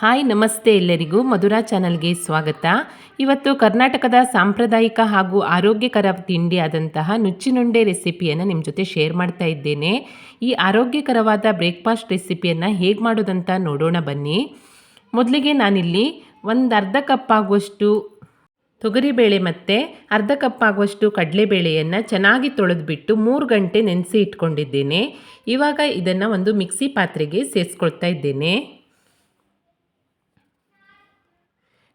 Hi, ನಮಸ್ತೆ ಎಲ್ಲರಿಗೂ ಮಧುರಾ ಚಾನಲ್ಗೆ ಸ್ವಾಗತ. ಇವತ್ತು ಕರ್ನಾಟಕದ ಸಾಂಪ್ರದಾಯಿಕ ಹಾಗೂ ಆರೋಗ್ಯಕರ ತಿಂಡಿಯಾದಂತಹ ನುಚ್ಚಿನುಂಡೆ ರೆಸಿಪಿಯನ್ನು ನಿಮ್ಮ ಜೊತೆ ಶೇರ್ ಮಾಡ್ತಾ ಇದ್ದೇನೆ. ಈ ಆರೋಗ್ಯಕರವಾದ ಬ್ರೇಕ್ಫಾಸ್ಟ್ ರೆಸಿಪಿಯನ್ನು ಹೇಗೆ ಮಾಡೋದಂತ ನೋಡೋಣ ಬನ್ನಿ. ಮೊದಲಿಗೆ ನಾನಿಲ್ಲಿ ಒಂದು ಅರ್ಧ ಕಪ್ ಆಗುವಷ್ಟು ತೊಗರಿಬೇಳೆ ಮತ್ತು ಅರ್ಧ ಕಪ್ ಆಗುವಷ್ಟು ಕಡಲೆಬೇಳೆಯನ್ನು ಚೆನ್ನಾಗಿ ತೊಳೆದುಬಿಟ್ಟು ಮೂರು ಗಂಟೆ ನೆನೆಸಿ ಇಟ್ಕೊಂಡಿದ್ದೇನೆ. ಇವಾಗ ಇದನ್ನು ಒಂದು ಮಿಕ್ಸಿ ಪಾತ್ರೆಗೆ ಸೇರಿಸ್ಕೊಳ್ತಾ ಇದ್ದೇನೆ.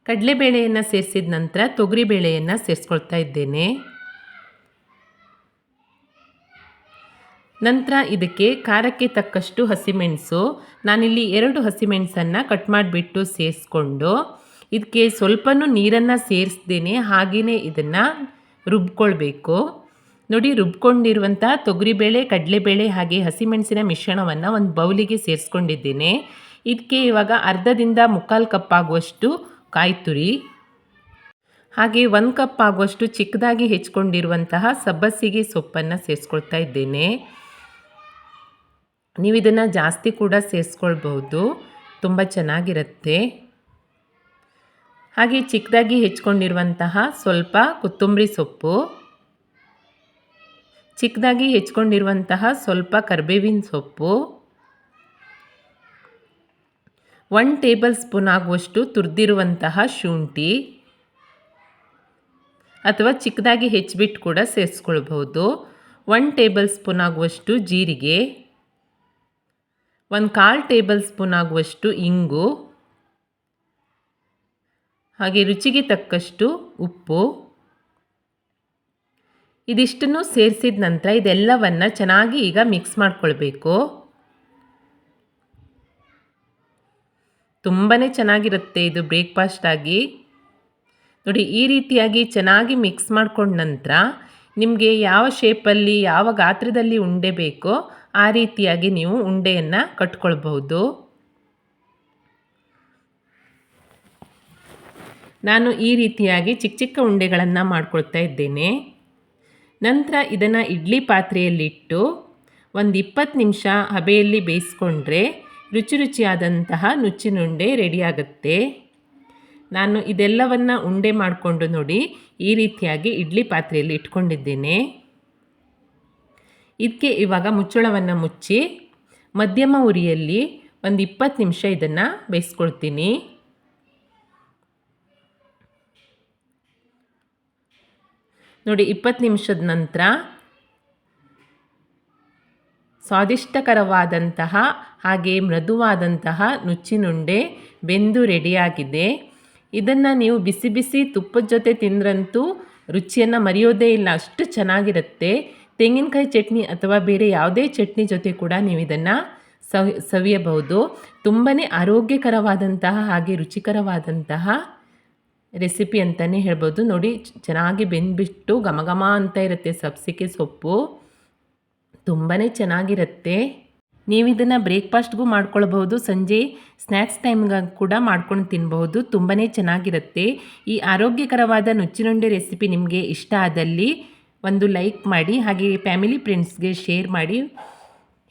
ಕಡಲೆಬೇಳೆಯನ್ನು ಸೇರಿಸಿದ ನಂತರ ತೊಗರಿಬೇಳೆಯನ್ನು ಸೇರಿಸ್ಕೊಳ್ತಾ ಇದ್ದೇನೆ. ನಂತರ ಇದಕ್ಕೆ ಖಾರಕ್ಕೆ ತಕ್ಕಷ್ಟು ಹಸಿಮೆಣಸು, ನಾನಿಲ್ಲಿ ಎರಡು ಹಸಿಮೆಣಸನ್ನು ಕಟ್ ಮಾಡಿಬಿಟ್ಟು ಸೇರಿಸ್ಕೊಂಡು ಇದಕ್ಕೆ ಸ್ವಲ್ಪ ನೀರನ್ನು ಸೇರಿಸ್ದೇನೆ ಹಾಗೆಯೇ ಇದನ್ನು ರುಬ್ಕೊಳ್ಬೇಕು. ನೋಡಿ ರುಬ್ಕೊಂಡಿರುವಂಥ ತೊಗರಿಬೇಳೆ, ಕಡಲೆಬೇಳೆ ಹಾಗೆ ಹಸಿಮೆಣಸಿನ ಮಿಶ್ರಣವನ್ನು ಒಂದು ಬೌಲಿಗೆ ಸೇರಿಸ್ಕೊಂಡಿದ್ದೇನೆ. ಇದಕ್ಕೆ ಇವಾಗ ಅರ್ಧದಿಂದ ಮುಕ್ಕಾಲು ಕಪ್ ಆಗುವಷ್ಟು ಕಾಯಿ ತುರಿ ಹಾಗೆ ಒಂದು ಕಪ್ ಆಗುವಷ್ಟು ಚಿಕ್ಕದಾಗಿ ಹೆಚ್ಕೊಂಡಿರುವಂತಹ ಸಬ್ಬಸಿಗೆ ಸೊಪ್ಪನ್ನು ಸೇರಿಸ್ಕೊಳ್ತಾ ಇದ್ದೇನೆ. ನೀವು ಇದನ್ನು ಜಾಸ್ತಿ ಕೂಡ ಸೇರಿಸ್ಕೊಳ್ಬಹುದು. ತುಂಬ ಚೆನ್ನಾಗಿರುತ್ತೆ. ಹಾಗೆ ಚಿಕ್ಕದಾಗಿ ಹೆಚ್ಕೊಂಡಿರುವಂತಹ ಸ್ವಲ್ಪ ಕೊತ್ತಂಬರಿ ಸೊಪ್ಪು. ಚಿಕ್ಕದಾಗಿ ಹೆಚ್ಕೊಂಡಿರುವಂತಹ ಸ್ವಲ್ಪ ಕರ್ಬೇವಿನ ಸೊಪ್ಪು. ಒನ್ ಟೇಬಲ್ ಸ್ಪೂನ್ ಆಗುವಷ್ಟು ತುರಿದಿರುವಂತಹ ಶುಂಠಿ ಅಥವಾ ಚಿಕ್ಕದಾಗಿ ಹೆಚ್ಚಿಬಿಟ್ಟು ಕೂಡ ಸೇರಿಸ್ಕೊಳ್ಬಹುದು. ಒನ್ ಟೇಬಲ್ ಸ್ಪೂನ್ ಆಗುವಷ್ಟು ಜೀರಿಗೆ. ಒಂದು ಕಾಲು ಟೇಬಲ್ ಸ್ಪೂನ್ ಆಗುವಷ್ಟು ಇಂಗು. ಹಾಗೆ ರುಚಿಗೆ ತಕ್ಕಷ್ಟು ಉಪ್ಪು. ಇದಿಷ್ಟನ್ನು ಸೇರಿಸಿದ ನಂತರ ಇದೆಲ್ಲವನ್ನು ಚೆನ್ನಾಗಿ ಈಗ ಮಿಕ್ಸ್ ಮಾಡ್ಕೊಳ್ಬೇಕು. ತುಂಬಾ ಚೆನ್ನಾಗಿರುತ್ತೆ ಇದು ಬ್ರೇಕ್ಫಾಸ್ಟ್ ಆಗಿ ನೋಡಿ, ಈ ರೀತಿಯಾಗಿ ಚೆನ್ನಾಗಿ ಮಿಕ್ಸ್ ಮಾಡ್ಕೊಂಡ ನಂತರ ನಿಮಗೆ ಯಾವ ಶೇಪಲ್ಲಿ, ಯಾವ ಗಾತ್ರದಲ್ಲಿ ಉಂಡೆ ಬೇಕೋ ಆ ರೀತಿಯಾಗಿ ನೀವು ಉಂಡೆಯನ್ನು ಕಟ್ಕೊಳ್ಬಹುದು. ನಾನು ಈ ರೀತಿಯಾಗಿ ಚಿಕ್ಕ ಚಿಕ್ಕ ಉಂಡೆಗಳನ್ನು ಮಾಡ್ಕೊಳ್ತಾ ಇದ್ದೇನೆ. ನಂತರ ಇದನ್ನು ಇಡ್ಲಿ ಪಾತ್ರೆಯಲ್ಲಿಟ್ಟು ಒಂದು ಇಪ್ಪತ್ತು ನಿಮಿಷ ಹಬೆಯಲ್ಲಿ ಬೇಯಿಸ್ಕೊಂಡ್ರೆ ರುಚಿ ರುಚಿಯಾದಂತಹ ನುಚ್ಚಿನುಂಡೆ ರೆಡಿಯಾಗುತ್ತೆ. ನಾನು ಇದೆಲ್ಲವನ್ನು ಉಂಡೆ ಮಾಡಿಕೊಂಡು ನೋಡಿ ಈ ರೀತಿಯಾಗಿ ಇಡ್ಲಿ ಪಾತ್ರೆಯಲ್ಲಿ ಇಟ್ಕೊಂಡಿದ್ದೇನೆ. ಇದಕ್ಕೆ ಇವಾಗ ಮುಚ್ಚಳವನ್ನು ಮುಚ್ಚಿ ಮಧ್ಯಮ ಉರಿಯಲ್ಲಿ ಒಂದು ಇಪ್ಪತ್ತು ನಿಮಿಷ ಇದನ್ನು ಬೇಯಿಸ್ಕೊಳ್ತೀನಿ. ನೋಡಿ ಇಪ್ಪತ್ತು ನಿಮಿಷದ ನಂತರ ಸ್ವಾದಿಷ್ಟಕರವಾದಂತಹ, ಹಾಗೆ ಮೃದುವಾದಂತಹ ನುಚ್ಚಿನುಂಡೆ ಬೆಂದು ರೆಡಿಯಾಗಿದೆ. ಇದನ್ನು ನೀವು ಬಿಸಿ ಬಿಸಿ ತುಪ್ಪದ ಜೊತೆ ತಿಂದ್ರಂತೂ ರುಚಿಯನ್ನು ಮರೆಯೋದೇ ಇಲ್ಲ, ಅಷ್ಟು ಚೆನ್ನಾಗಿರುತ್ತೆ. ತೆಂಗಿನಕಾಯಿ ಚಟ್ನಿ ಅಥವಾ ಬೇರೆ ಯಾವುದೇ ಚಟ್ನಿ ಜೊತೆ ಕೂಡ ನೀವು ಇದನ್ನು ಸವಿ, ಸವಿಯಬಹುದು. ತುಂಬಾ ಆರೋಗ್ಯಕರವಾದಂತಹ ಹಾಗೆ ರುಚಿಕರವಾದಂತಹ ರೆಸಿಪಿ ಅಂತಲೇ ಹೇಳ್ಬೋದು. ನೋಡಿ, ಚೆನ್ನಾಗಿ ಬೆಂದ್ಬಿಟ್ಟು ಘಮ ಘಮ ಅಂತ ಇರುತ್ತೆ ಸಬ್ಸಿಗೆ ಸೊಪ್ಪು. ತುಂಬಾ ಚೆನ್ನಾಗಿರುತ್ತೆ. ನೀವು ಇದನ್ನು ಬ್ರೇಕ್ಫಾಸ್ಟ್ಗೂ ಮಾಡ್ಕೊಳ್ಬಹುದು, ಸಂಜೆ ಸ್ನ್ಯಾಕ್ಸ್ ಟೈಮ್ಗೆ ಕೂಡ ಮಾಡ್ಕೊಂಡು ತಿನ್ಬಹುದು ತುಂಬಾ ಚೆನ್ನಾಗಿರುತ್ತೆ. ಈ ಆರೋಗ್ಯಕರವಾದ ನುಚ್ಚಿನುಂಡೆ ರೆಸಿಪಿ ನಿಮಗೆ ಇಷ್ಟ ಆದಲ್ಲಿ ಒಂದು ಲೈಕ್ ಮಾಡಿ, ಹಾಗೆ ಫ್ಯಾಮಿಲಿ ಫ್ರೆಂಡ್ಸ್ಗೆ ಶೇರ್ ಮಾಡಿ.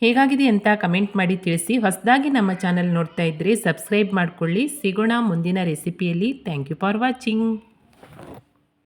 ಹೇಗಾಗಿದೆ ಅಂತ ಕಮೆಂಟ್ ಮಾಡಿ ತಿಳಿಸಿ. ಹೊಸದಾಗಿ ನಮ್ಮ ಚಾನಲ್ ನೋಡ್ತಾ ಇದ್ದರೆ ಸಬ್ಸ್ಕ್ರೈಬ್ ಮಾಡಿಕೊಳ್ಳಿ. ಸಿಗೋಣ ಮುಂದಿನ ರೆಸಿಪಿಯಲ್ಲಿ. Thank you for watching.